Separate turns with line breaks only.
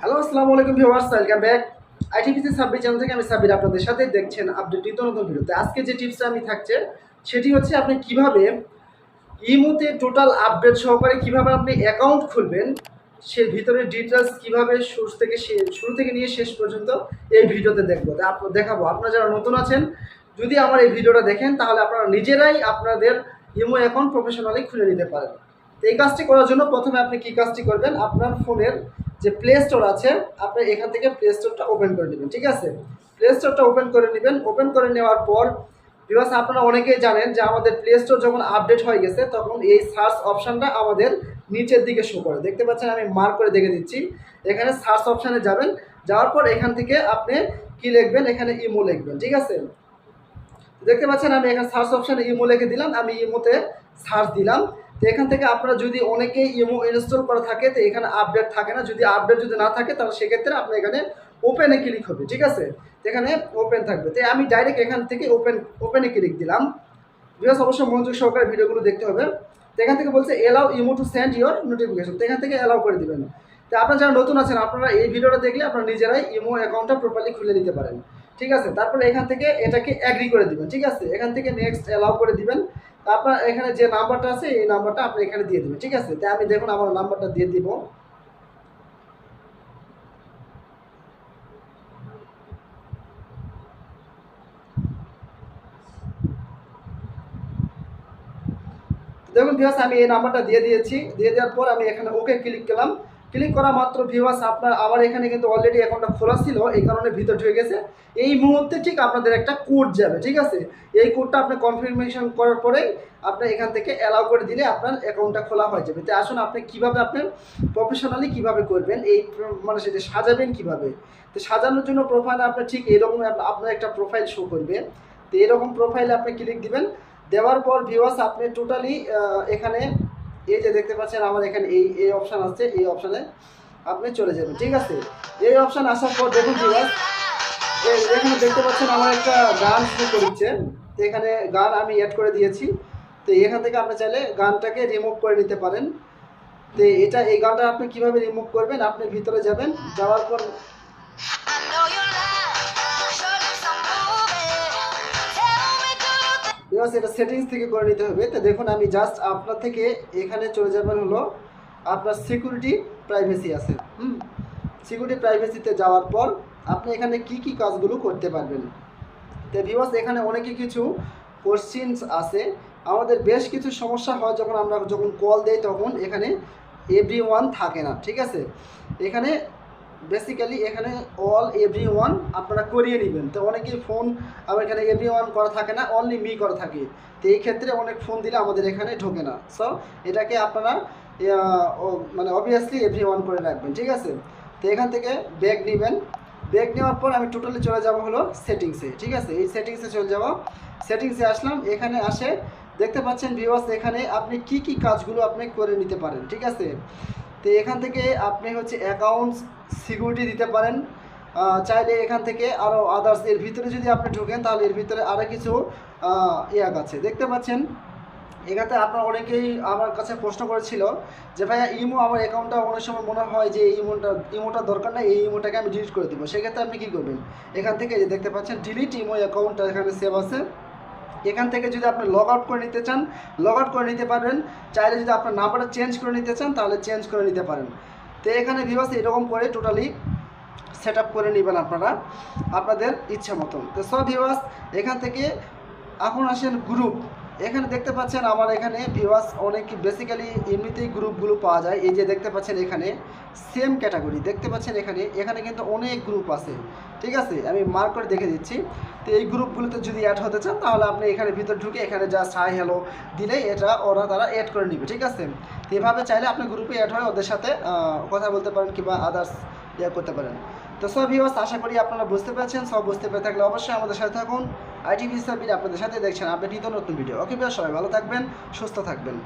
Hello আসসালামু আলাইকুম viewers welcome back ITVC Sabbir channel থেকে আমি সাব্বির আপনাদের সাথে দেখছেন আপডেট নিত্য নতুন ভিডিওতে। আজকে যে টিপসটা আমি থাকছে, সেটি হচ্ছে আপনি কীভাবে ইমোতে টোটাল আপডেট সহকারে কীভাবে আপনি অ্যাকাউন্ট খুলবেন, সে ভিতরে ডিটেলস কীভাবে শুরু থেকে শুরু থেকে নিয়ে শেষ পর্যন্ত এই ভিডিওতে দেখব। দেখাবো। আপনারা যারা নতুন আছেন, যদি আমার এই ভিডিওটা দেখেন, তাহলে আপনারা নিজেরাই আপনাদের ইমো অ্যাকাউন্ট প্রফেশনালি খুলে নিতে পারেন। এই কাজটি করার জন্য প্রথমে আপনি কি কাজটি করবেন? আপনার ফোনের যে প্লে স্টোর আছে, আপনি এখান থেকে প্লে স্টোরটা ওপেন করে নেবেন, ঠিক আছে? প্লে স্টোরটা ওপেন করে নেবেন ওপেন করে নেওয়ার পর বিকজ আপনারা অনেকেই জানেন যে আমাদের প্লে স্টোর যখন আপডেট হয়ে গেছে, তখন এই সার্চ অপশানটা আমাদের নিচের দিকে শো করে। দেখতে পাচ্ছেন, আমি মার্ক করে দেখে দিচ্ছি। এখানে সার্চ অপশানে যাবেন, যাওয়ার পর এখান থেকে আপনি কি লিখবেন? এখানে ইমো লিখবেন, ঠিক আছে? দেখতে পাচ্ছেন, আমি এখানে সার্চ অপশানে ইমো লিখে দিলাম, আমি ইমোতে সার্চ দিলাম। তো এখান থেকে আপনারা যদি অনেকেই ইমো ইনস্টল করা থাকে, তো এখানে আপডেট থাকে না। যদি আপডেট যদি না থাকে, তাহলে সেক্ষেত্রে আপনি এখানে ওপেনে ক্লিক হবে, ঠিক আছে? এখানে ওপেন থাকবে। তো আমি ডাইরেক্ট এখান থেকে ওপেন ওপেনে ক্লিক দিলাম। বিকজ অবশ্যই মনোযোগ সহকারে ভিডিওগুলো দেখতে হবে। তো এখান থেকে বলছে allow imo to send your notification তো এখান থেকে এলাও করে দিবেন। তো আপনারা যারা নতুন আছেন, আপনারা এই ভিডিওটা দেখলে আপনারা নিজেরাই ইমো অ্যাকাউন্টটা প্রপারলি খুলে নিতে পারেন। ঠিক আছে? তারপরে এখান থেকে এটাকে অ্যাগ্রি করে দিবেন, ঠিক আছে? এখান থেকে নেক্সট অ্যালাউ করে দিবেন। তারপর এখানে যে নাম্বারটা আছে, এই নাম্বারটা আপনি এখানে দিয়ে দিবেন, ঠিক আছে? তাই আমি দেখুন আমার নাম্বারটা দিয়ে দিব। দেখুন ভিউয়ার্স আমি এই নাম্বারটা দিয়ে দিয়েছি। দিয়ে দেওয়ার পর আমি এখানে ওকে ক্লিক করলাম। ক্লিক করা মাত্র ভিউয়ার্স আপনার আমার এখানে কিন্তু অলরেডি অ্যাকাউন্টটা খোলা ছিল, এই কারণে ভিতর ঢুকে গেছে। এই মুহূর্তে ঠিক আপনাদের একটা কোড যাবে, ঠিক আছে? এই কোডটা আপনি কনফার্মেশন করার পরেই আপনি এখান থেকে অ্যালাউ করে দিলে আপনার অ্যাকাউন্টটা খোলা হয়ে যাবে। তো আসুন আপনি কীভাবে আপনি প্রফেশনালি কীভাবে করবেন, এই মানে সেটা সাজাবেন কীভাবে? তো সাজানোর জন্য প্রোফাইল আপনার ঠিক এরকম আপনার একটা প্রোফাইল শো করবে। তো এরকম প্রোফাইলে আপনি ক্লিক দিবেন। দেওয়ার পর ভিউয়ার্স আপনি টোটালি এখানে এই যে দেখতে পাচ্ছেন, আমার এখানে এই এই অপশান আছে এই অপশানে আপনি চলে যাবেন, ঠিক আছে? এই অপশান আসার পর দেখুন ভিউয়ার্স এখানে দেখতে পাচ্ছেন, আমার একটা গান শুরু করেছে তো এখানে গান আমি অ্যাড করে দিয়েছি। তো এখান থেকে আপনি চাইলে গানটাকে রিমুভ করে নিতে পারেন। তো এটা, এই গানটা আপনি কীভাবে রিমুভ করবেন, আপনি ভিতরে যাবেন, যাওয়ার পর বিকজ এটা সেটিংস থেকে করে নিতে হবে। তো দেখুন, আমি জাস্ট আপনার থেকে এখানে চলে যাবেন হলো, আপনার সিকিউরিটি প্রাইভেসি আছে। হুম? সিকিউরিটি প্রাইভেসিতে যাওয়ার পর আপনি এখানে কি কি কাজগুলো করতে পারবেন। তো ভিউয়ার্স এখানে অনেকে কিছু কোশ্চিনস আছে। আমাদের বেশ কিছু সমস্যা হয় যখন আমরা যখন কল দেই, তখন এখানে এভরি থাকে না, ঠিক আছে? এখানে বেসিক্যালি এখানে অল এভরি ওয়ান আপনারা করিয়ে নেবেন। তো অনেকেই ফোন আবার এখানে এভরি ওয়ান করা থাকে না অনলি মি করা থাকে। তো এই ক্ষেত্রে অনেক ফোন দিলে আমাদের এখানে ঢোকে না। সো এটাকে আপনারা মানে অবভিয়াসলি এভরি ওয়ান করে রাখবেন, ঠিক আছে? তো এখান থেকে ব্যাগ নেবেন। ব্যাগ নেওয়ার পর আমি টোটালি চলে যাব হলো সেটিংসে ঠিক আছে? এই সেটিংসে চলে যাব। সেটিংসে আসলাম, এখানে আসে, দেখতে পাচ্ছেন ভিউয়ার্স এখানে আপনি কি কি কাজগুলো আপনি করে নিতে পারেন, ঠিক আছে? তো এখান থেকে আপনি হচ্ছে অ্যাকাউন্ট সিকিউরিটি দিতে পারেন। চাইলে এখান থেকে আরও আদার্স এর ভিতরে যদি আপনি ঢোকেন, তাহলে এর ভিতরে আরও কিছু ইয়াক আছে। দেখতে পাচ্ছেন, এখানে আপনার অনেকেই আমার কাছে প্রশ্ন করেছিল যে, ভাইয়া, ইমো আমার অ্যাকাউন্টটা অনেক সময় মনে হয় যে, এই ইমোটা ইমোটা দরকার নাই, এই ইমোটাকে আমি ডিলিট করে দেবো। সেক্ষেত্রে আপনি কী করবেন? এখান থেকে যে দেখতে পাচ্ছেন ডিলিট ইমো অ্যাকাউন্টটা এখানে সেভ আছে। এখান থেকে যদি আপনি লগ আউট করে নিতে চান লগ আউট করে নিতে পারবেন চাইলে যদি আপনার নাম্বারটা চেঞ্জ করে নিতে চান, তাহলে চেঞ্জ করে নিতে পারেন। তো এখানে ভিভাস এরকম করে টোটালি সেট করে নেবেন আপনারা, আপনাদের ইচ্ছা মতন। তো সব ভিভাস এখান থেকে এখন আসেন গ্রুপ এখানে দেখতে পাচ্ছেন আমার এখানে ভিউয়ার্স অনেক বেসিক্যালি এমনিতেই গ্রুপগুলো পাওয়া যায়। এই যে দেখতে পাচ্ছেন এখানে সেম ক্যাটাগরি দেখতে পাচ্ছেন এখানে এখানে কিন্তু অনেক গ্রুপ আছে। ঠিক আছে? আমি মার্ক করে দেখে দিচ্ছি। তো এই গ্রুপগুলোতে যদি অ্যাড হতে চান, তাহলে আপনি এখানে ভিতর ঢুকে এখানে জাস্ট হাই হ্যালো দিলেই এটা ওরা তারা অ্যাড করে নেবে। ঠিক আছে? তো এভাবে চাইলে আপনি গ্রুপে অ্যাড হয়ে ওদের সাথে কথা বলতে পারেন কিংবা আদার্স ইয়ে করতে পারেন। তো সব ভিউয়ার্স আশা করি আপনারা বুঝতে পেরেছেন। সব বুঝতে পেরে থাকলে অবশ্যই আমাদের সাথে থাকুন। আইটি ভিসাবির আপনাদের সাথে দেখছেন আপডেট নিত্য নতুন ভিডিও। ওকে বেশ সবাই ভালো থাকবেন, সুস্থ থাকবেন।